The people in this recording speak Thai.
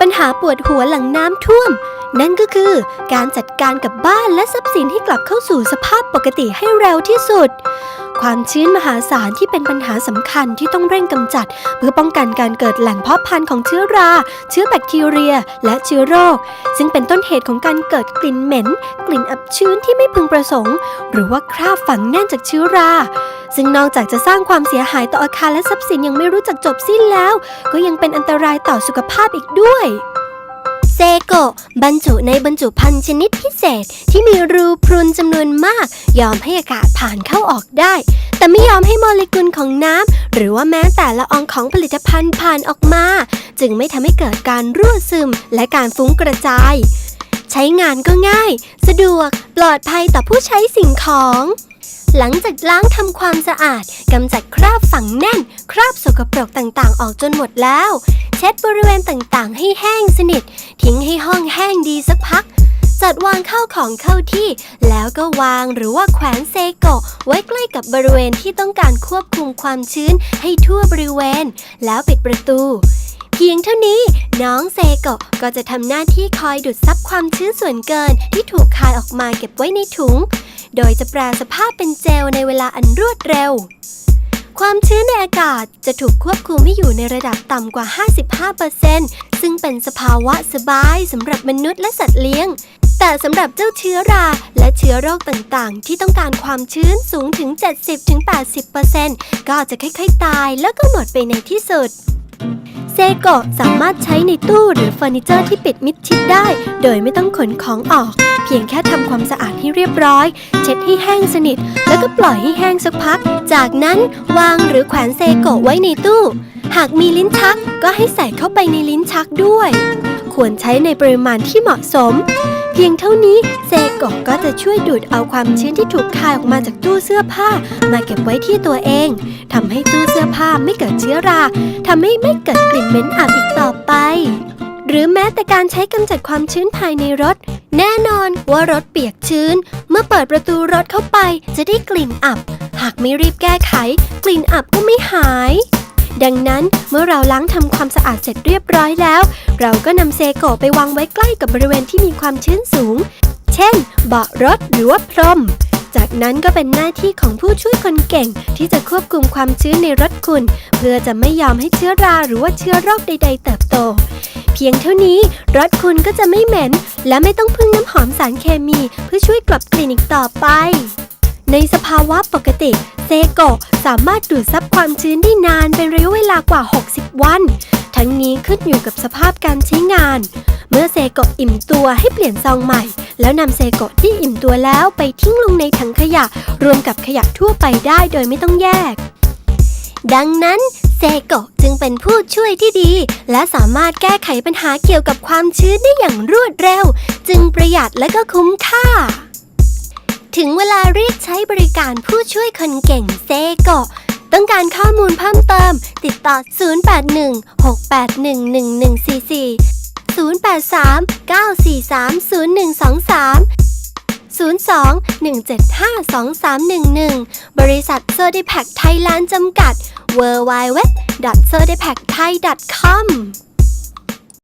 ปัญหาปวดหัวหลังน้ำท่วม นั่นก็คือการจัดการกับบ้านและทรัพย์สินให้กลับเข้าสู่สภาพปกติให้เร็วที่สุด ความชื้นมหาศาลที่เป็นปัญหาสำคัญที่ต้องเร่งกำจัด เพื่อป้องกันการเกิดแหล่งเพาะพันธุ์ของเชื้อรา เชื้อแบคทีเรีย และเชื้อโรค ซึ่งเป็นต้นเหตุของการเกิดกลิ่นเหม็น กลิ่นอับชื้นที่ไม่พึงประสงค์ หรือว่าคราบฝังแน่นจากเชื้อรา ซึ่งนอกจากจะสร้างความเสียหายต่ออาคารและทรัพย์สินยังไม่รู้จักจบสิ้นแล้ว ก็ยังเป็นอันตรายต่อสุขภาพอีกด้วยเซโกะบรรจุในบรรจุภัณฑ์ชนิดพิเศษที่มีรูพรุนจำนวนมาก ยอมให้อากาศผ่านเข้าออกได้ แต่ไม่ยอมให้โมเลกุลของน้ำหรือว่าแม้แต่ละอองของผลิตภัณฑ์ผ่านออกมา จึงไม่ทำให้เกิดการรั่วซึมและการฟุ้งกระจาย ใช้งานก็ง่าย สะดวกปลอดภัยต่อผู้ใช้สิ่งของ หลังจากล้างทำความสะอาดกำจัดคราบฝังแน่น คราบสกปรกต่างๆ ออกจนหมดแล้ว เช็ดบริเวณต่างๆ ให้แห้งสนิท ทิ้งให้ห้องแห้งดีสักพัก จัดวางข้าวของเข้าที่ แล้วก็วางหรือว่าแขวนเซโกะไว้ใกล้กับบริเวณที่ต้องการควบคุมความชื้นให้ทั่วบริเวณ แล้วปิดประตูเพียงเท่านี้น้องเซโกะก็จะทำหน้าที่คอยดูดซับความชื้นส่วนเกินที่ถูกคายออกมาเก็บไว้ในถุง โดยจะแปลสภาพเป็นเจลในเวลาอันรวดเร็ว ความชื้นในอากาศจะถูกควบคุมให้อยู่ในระดับต่ำกว่า 55%ซึ่งเป็นสภาวะสบายสำหรับมนุษย์และสัตว์เลี้ยง แต่สำหรับเจ้าเชื้อราและเชื้อโรคต่างๆ ที่ต้องการความชื้นสูงถึง 70-80%ก็จะค่อยๆตายแล้วก็หมดไปในที่สุด เซโกะสามารถใช้ในตู้หรือเฟอร์นิเจอร์ที่ปิดมิดชิดได้ โดยไม่ต้องขนของออก เพียงแค่ทำความสะอาดให้เรียบร้อย เช็ดให้แห้งสนิท แล้วก็ปล่อยให้แห้งสักพัก จากนั้นวางหรือแขวนเซโกะไว้ในตู้ หากมีลิ้นชักก็ให้ใส่เข้าไปในลิ้นชักด้วย ควรใช้ในปริมาณที่เหมาะสม เพียงเท่านี้เซโกะก็จะช่วยดูดเอาความชื้นที่ถูกคายออกมาจากตู้เสื้อผ้า มาเก็บไว้ที่ตัวเองทำให้ตู้เสื้อผ้าไม่เกิดเชื้อราทำให้ไม่เกิดกลิ่นเหม็นอับอีกต่อไป หรือแม้แต่การใช้กำจัดความชื้นภายในรถ แน่นอนว่ารถเปียกชื้น เมื่อเปิดประตูรถเข้าไปจะได้กลิ่นอับ หากไม่รีบแก้ไข กลิ่นอับก็ไม่หาย ดังนั้นเมื่อเราล้างทำความสะอาดเสร็จเรียบร้อยแล้ว เราก็นำเซโกะไปวางไว้ใกล้กับบริเวณที่มีความชื้นสูง เช่น เบาะรถหรือว่าพรม จากนั้นก็เป็นหน้าที่ของผู้ช่วยคนเก่ง ที่จะควบคุมความชื้นในรถคุณ เพื่อจะไม่ยอมให้เชื้อราหรือว่าเชื้อโรคใด ๆ เติบโต เพียงเท่านี้รถคุณก็จะไม่เหม็น และไม่ต้องพึ่งน้ำหอมสารเคมี เพื่อช่วยกลบกลิ่นอีกต่อไป ในสภาวะปกติ เซโกะสามารถดูดซับความชื้นได้นานเป็นระยะเวลากว่า 60 วัน ทั้งนี้ขึ้นอยู่กับสภาพการใช้งาน เมื่อเซโกะอิ่มตัวให้เปลี่ยนซองใหม่ แล้วนำเซโกะที่อิ่มตัวแล้วไปทิ้งลงในถังขยะ รวมกับขยะทั่วไปได้โดยไม่ต้องแยก ดังนั้นเซโกะจึงเป็นผู้ช่วยที่ดี และสามารถแก้ไขปัญหาเกี่ยวกับความชื้นได้อย่างรวดเร็ว จึงประหยัดและก็คุ้มค่า ถึงเวลาเรียกใช้บริการผู้ช่วยคนเก่งเซโกะ ต้องการข้อมูลเพิ่มเติม ติดต่อ 081 681 1144 083 943 0123 02-175-2311 บริษัทเซอร์ดิแพคไทยแลนด์จำกัด w w w s e r d i p a c t h a i c o m